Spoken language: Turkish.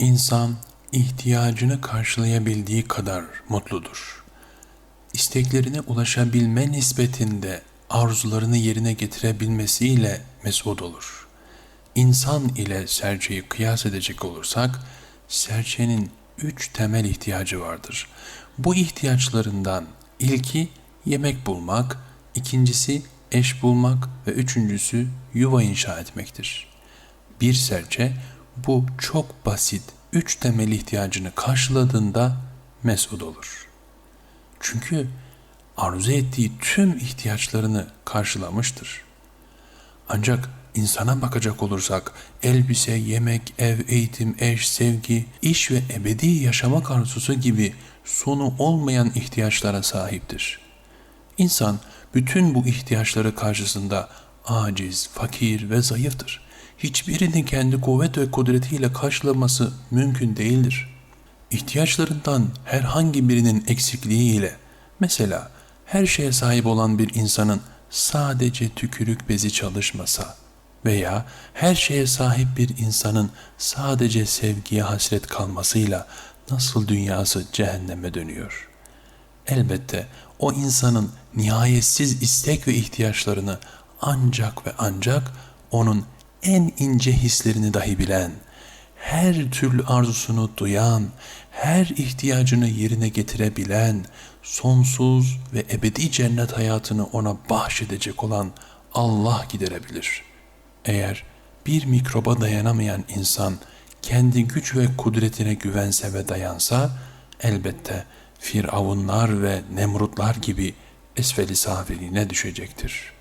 İnsan ihtiyacını karşılayabildiği kadar mutludur. İsteklerine ulaşabilme nispetinde arzularını yerine getirebilmesiyle mesut olur. İnsan ile serçeyi kıyas edecek olursak, serçenin üç temel ihtiyacı vardır. Bu ihtiyaçlarından ilki yemek bulmak, ikincisi eş bulmak ve üçüncüsü yuva inşa etmektir. Bir serçe bu çok basit üç temel ihtiyacını karşıladığında mesut olur. Çünkü arzu ettiği tüm ihtiyaçlarını karşılamıştır. Ancak insana bakacak olursak elbise, yemek, ev, eğitim, eş, sevgi, iş ve ebedi yaşamak arzusu gibi sonu olmayan ihtiyaçlara sahiptir. İnsan bütün bu ihtiyaçları karşısında aciz, fakir ve zayıftır. Hiçbirini kendi kuvvet ve kudretiyle karşılaması mümkün değildir. İhtiyaçlarından herhangi birinin eksikliği ile mesela her şeye sahip olan bir insanın sadece tükürük bezi çalışmasa veya her şeye sahip bir insanın sadece sevgiye hasret kalmasıyla nasıl dünyası cehenneme dönüyor? Elbette o insanın nihayetsiz istek ve ihtiyaçlarını ancak ve ancak onun en ince hislerini dahi bilen, her türlü arzusunu duyan, her ihtiyacını yerine getirebilen, sonsuz ve ebedi cennet hayatını ona bahşedecek olan Allah giderebilir. Eğer bir mikroba dayanamayan insan kendi güç ve kudretine güvense ve dayansa, elbette Firavunlar ve Nemrutlar gibi esfeli safiline düşecektir.''